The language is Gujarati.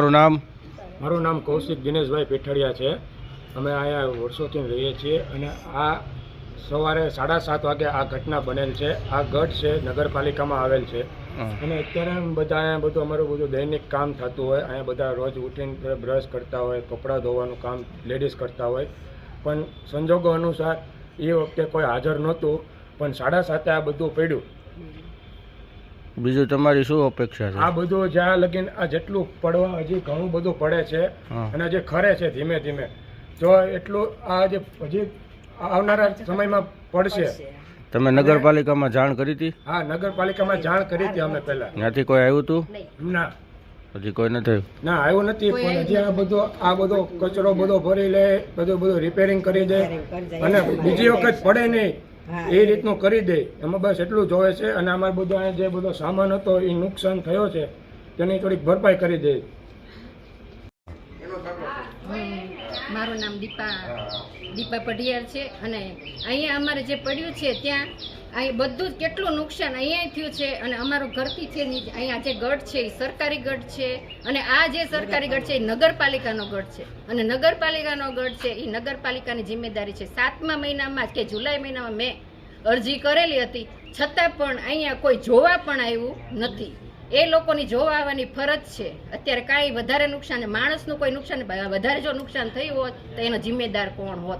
મારું નામ? મારું નામ કૌશિક દિનેશભાઈ પેઠડિયા છે. અમે અહીંયા વર્ષોથી રહીએ છીએ અને આ સવારે સાડા સાત વાગે આ ઘટના બનેલ છે. આ ગઢ છે નગરપાલિકામાં આવેલ છે. અને અત્યારે બધા અહીંયા બધું અમારું બધું દૈનિક કામ થતું હોય અહીંયા બધા રોજ ઉઠીને બ્રશ કરતા હોય કપડાં ધોવાનું કામ લેડીઝ કરતા હોય. પણ સંજોગો અનુસાર એ વખતે કોઈ હાજર નહોતું પણ સાડા સાતે આ બધું પડ્યું. બીજું તમારી શું અપેક્ષા છે? આ બધું જ્યાં લગીન આ જેટલું પડવા હજી ઘણું બધું પડે છે અને જે ખરે છે ધીમે ધીમે. જો એટલું આ જે હજી આવનારા સમયમાં પડશે. તમે નગરપાલિકામાં જાણ કરી હતી? હા નગરપાલિકામાં જાણ કરી હતી અમે પહેલા. ત્યાંથી કોઈ આવ્યું હતું ના. હજી કોઈ નથી આવ્યું? ના આવ્યું નથી પણ હજી આ બધો આ બધો કચરો બધો ભરી લે બધું બધું રિપેરિંગ કરી દે. અને બીજી વખત પડે નહીં. એ રીતનું કરી દે. એમાં બસ એટલું જોવે છે અને અમારે બધો જે બધો સામાન હતો એ નુકસાન થયો છે તેની થોડીક ભરપાઈ કરી દે. મારું નામ દીપા દીપા પઢિયાર છે અને અહીંયા અમારે જે પડ્યું છે ત્યાં અહીં બધું જ કેટલું નુકસાન અહીંયા થયું છે અને અમારું ઘરથી છે અહીંયા જે ગઢ છે એ સરકારી ગઢ છે અને આ જે સરકારી ગઢ છે એ નગરપાલિકાનો ગઢ છે અને નગરપાલિકાનો ગઢ છે એ નગરપાલિકાની જિમ્મેદારી છે. સાતમા મહિનામાં જ કે જુલાઈ મહિનામાં મેં અરજી કરેલી હતી છતાં પણ અહીંયા કોઈ જોવા પણ આવ્યું નથી. એ લોકોની જોવા આવવાની ફરજ છે. અત્યારે કાંઈ વધારે નુકસાન, માણસનું કોઈ નુકસાન વધારે જો નુકસાન થયું હોત તો એનો જિમ્મેદાર કોણ હોત?